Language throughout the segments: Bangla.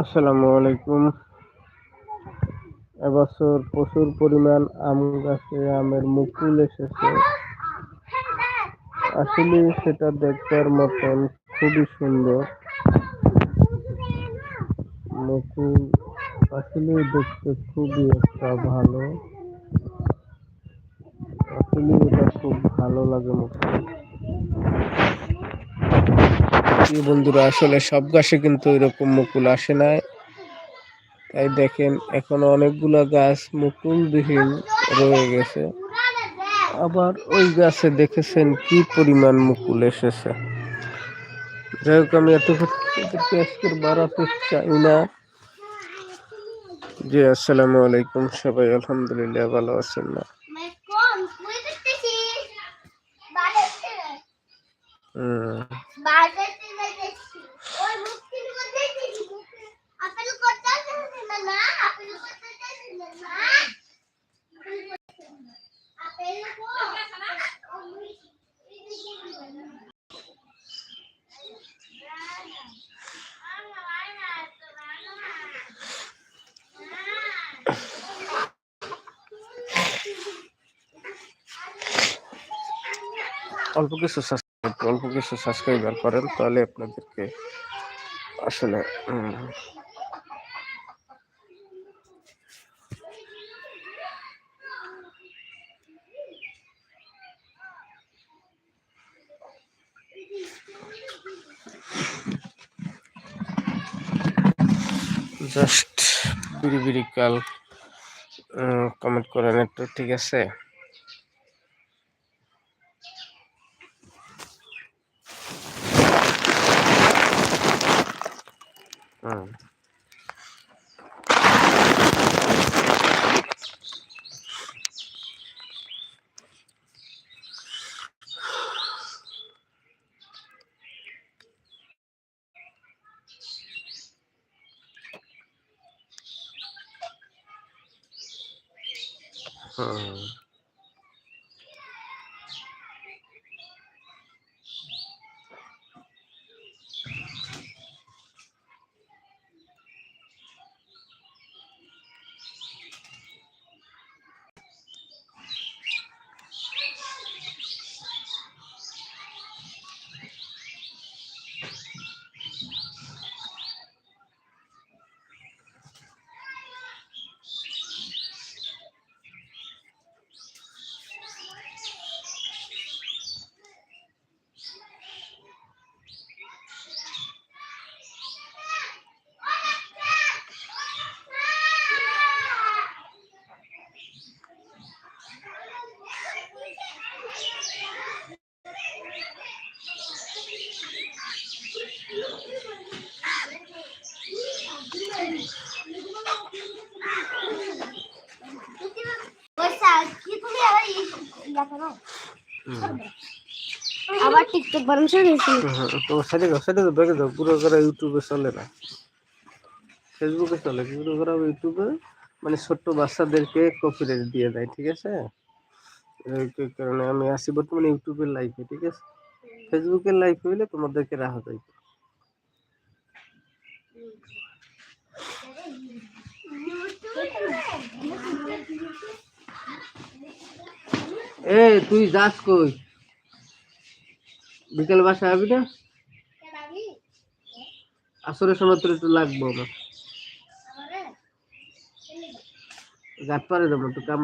আসসালামু আলাইকুম। এবছর প্রচুর পরিমাণ আম গাছে আমের মুকুল এসেছে। আসলে সেটা দেখবার মতন খুবই সুন্দর। মুকুল আসলে দেখতে খুবই একটা ভালো। আসলে এটা খুব ভালো লাগে মুকুল। কি বন্ধুরা আসলে সব গাছে কিন্তু এরকম মুকুল আসে না তাই দেখেন এখনও অনেকগুলো গাছ মুকুলবিহীন রয়ে গেছে। আবার ওই গাছে দেখেছেন কি পরিমাণ মুকুল এসেছে। যাই হোক আমি এত আজকের বাড়াতে চাই না। জি আসসালামু আলাইকুম। সবাই আলহামদুলিল্লাহ ভালো আছেন না? হুম। অল্প কিছু সাবস্ক্রাইব অল্প কিছু সাবস্ক্রাইবার করেন তাহলে আপনাদেরকে আসলে জাস্ট বিড়ি বিড়ি কাল কমেন্ট করেন একটু ঠিক আছে? হুম হুম আবার টিকটক বানানো শুরু হয়েছে তো সাইডে দাও পুরো করা ইউটিউবে চলে না। ফেসবুকে চলে পুরো করা ইউটিউবে মানে ছোট্ট বাচ্চাদেরকে কপিরাইট দিয়ে দেয় ঠিক আছে? কারণে আমি আসি বর্তমানে ইউটিউবের লাইফে ঠিক আছে? ফেসবুকের লাইফ হইলে তোমাদেরকে রাখা যাইত এ, তুই যাস কই? বিকেল বাসায় আবি না? আসরের সময় তোর একটু লাগবো আমার। গাট পারে দেবো একটু কাম।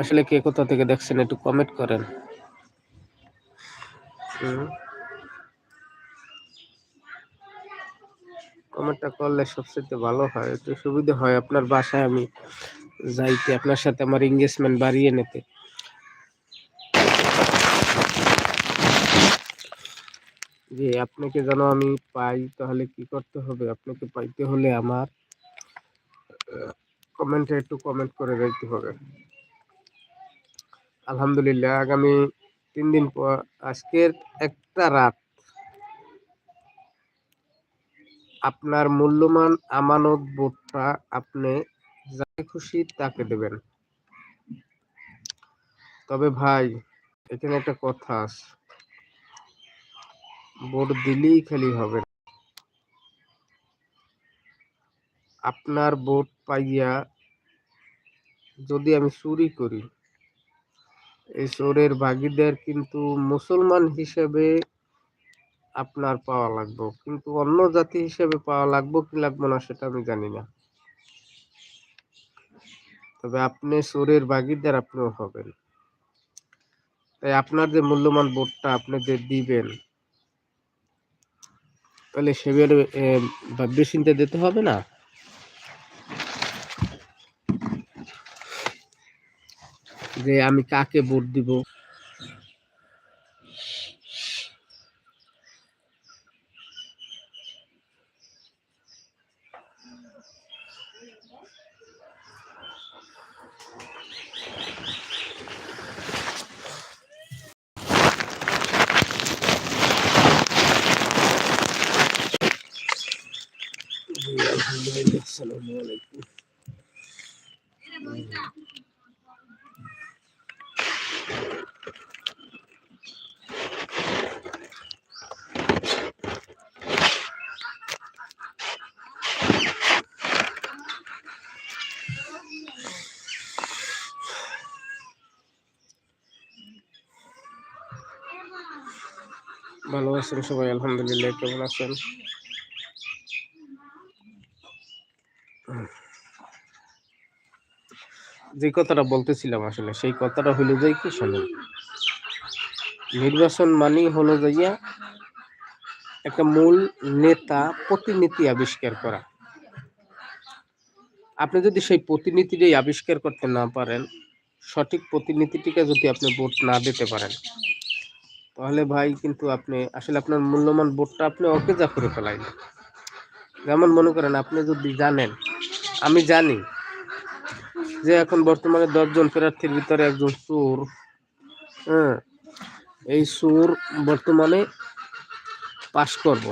আসলে কে কোথা থেকে দেখছেন একটু কমেন্ট করেন। কমেন্টটা করলে সবচেয়ে ভালো হয়, একটু সুবিধা হয় আপনার বাসায় আমি যাইতে, আপনার সাথে আমার এঙ্গেজমেন্ট বাড়িয়ে নিতে। যে আপনাকে যেন আমি পাই, তাহলে কি করতে হবে? আপনাকে পাইতে হলে আমার কমেন্টে একটু কমেন্ট করে যাইতে হবে। আলহামদুলিল্লাহ, আগামী তিন দিন পর, আজকের একটা রাত আপনার মূল্যবান আমানত বোধটা আপনি যাকে খুশি তাকে দেবেন। তবে ভাই, এখানে একটা কথা আছে। ভোট দিলেই খালি হবে আপনার ভোট পাইয়া যদি আমি চুরি করি, এই চোরের ভাগিদার কিন্তু মুসলমান হিসেবে আপনার পাওয়া লাগবে। কিন্তু অন্য জাতি হিসেবে পাওয়া লাগবে কি লাগবে না সেটা আমি জানি না। তবে আপনি চোরের ভাগিদার, আপনিও হবেন। তাই আপনার যে মূল্যবান ভোটটা আপনি যে দিবেন, তাহলে সেভাবে ভাববে চিন্তা দিতে হবে না? যে আমি কাকে ভোট দিব জি, আলহামদুলিল্লাহ, আসসালামু আলাইকুম। ভালো আছেন সবাই, আলহামদুলিল্লাহ, কেমন আছেন? যে কথাটা বলতেছিলাম আসলে, সেই কথাটা হইল যাই কি শোনেন, নির্বাচন মানেই হলো যাইয়া একটা মূল নেতা, প্রতিনিধি আবিষ্কার করা। আপনি যদি সেই প্রতিনিধিটাই আবিষ্কার করতে না পারেন, সঠিক প্রতিনিধিটিকে যদি আপনি ভোট না দিতে পারেন তাহলে ভাই কিন্তু আপনি, আসলে আপনার মূল্যবান ভোটটা আপনি অকেজা করে ফেলাইলেন। যেমন মনে করেন, আপনি যদি জানেন, আমি জানি যে এখন বর্তমানে দশজন প্রার্থীর ভিতরে একজন চোর হ্যাঁ এই চোর বর্তমানে পাশ করব।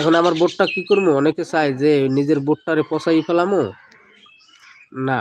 এখন আমার ভোটটা কি করব? অনেকে চায় যে নিজের ভোটটারে পচাই ফেলামো? না,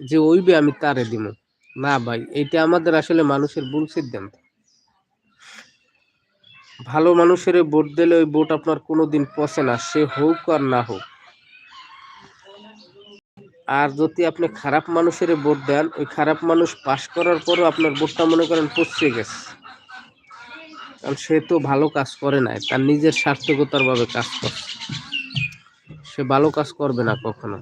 যে ওইবে আমি তারে দিব না ভাই এটা আমাদের আসলে মানুষের ভুল সিদ্ধান্ত। ভালো মানুষের ভোট দিলে ওই ভোট আপনার কোনোদিন পচে না, সে হোক আর না হোক। আর যদি আপনি খারাপ মানুষের ভোট দেন, ওই খারাপ মানুষ পাশ করার পরও আপনার ভোটটা মনে করেন পচে গেছে। কারণ সে তো ভালো কাজ করে নাই, তার নিজের সার্থকতার ভাবে কাজ করছে। সে ভালো কাজ করবে না কখনো।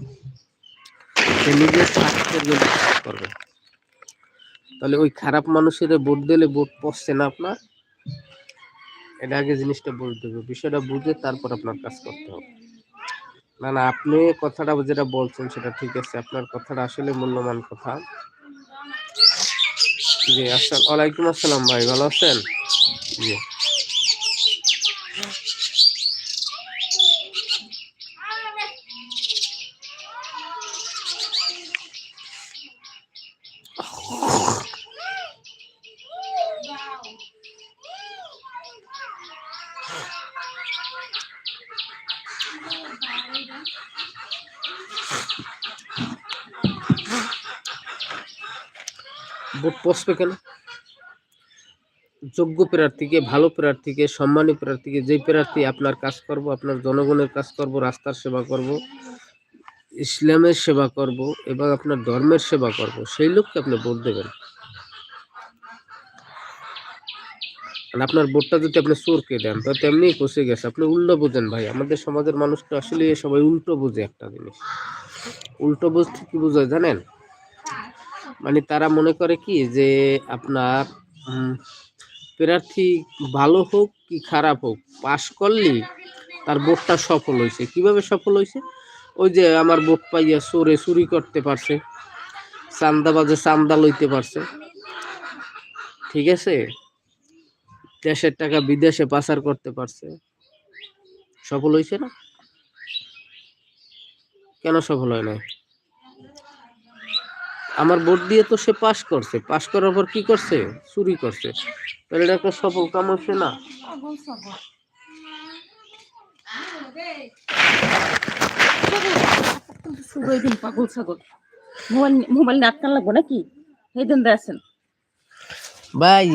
সে নিজের স্বার্থের জন্য কাজ করবে। তাহলে ওই খারাপ মানুষের ভোট দিলে ভোট পড়ছে না আপনার? এটা আগে জিনিসটা বুঝতে হবে বিষয়টা বুঝে তারপর আপনার কাজ করতে হবে। না না, আপনি কথাটা যেটা বলছেন সেটা ঠিক আছে। আপনার কথাটা আসলে মূল্যবান কথা। জি, আসসালাম আলাইকুম আসসালাম ভাই, ভালো আছেন? জি। ভোট পচবে কেন? যোগ্য প্রার্থীকে, ভালো প্রার্থীকে, সম্মানী প্রার্থীকে যেই প্রার্থী আপনার কাজ করব, আপনার জনগণের কাজ করব, রাস্তার সেবা করব, ইসলামের সেবা করব এবং আপনার ধর্মের সেবা করব, সেই লোককে আপনি ভোট দেবেন। আর আপনার ভোটটা যদি আপনি চোরকে দেন, তো তেমনি পচে গেছে। আপনি উল্টো বোঝেন ভাই, আমাদের সমাজের মানুষ তো আসলে সবাই উল্টো বোঝে একটা জিনিস। উল্টো বুঝতে কি বোঝায় জানেন? মানে তারা মনে করে কি যে আপনার প্রার্থী ভালো হোক কি খারাপ হোক, পাশ করলেই তার ভোটটা সফল হয়েছে। কীভাবে সফল হয়েছে? ওই যে আমার ভোট পাইয়া চোরে চুরি করতে পারছে, চান্দাবাজে চান্দা লইতে পারছে। ঠিক আছে? দেশের টাকা বিদেশে পাচার করতে পারছে। সফল হয়েছে না? কেন সফল হয় নাই? আমার বোর্ড দিয়ে তো সে পাশ করছে। পাশ করার পর কি করছে? চুরি করছে। তাহলে এটা একটা সফল কাম হচ্ছে না? পাগল ছাগল মোবাইল মোবাইল নিয়ে আটকান লাগবো নাকি? এই দিন ভাই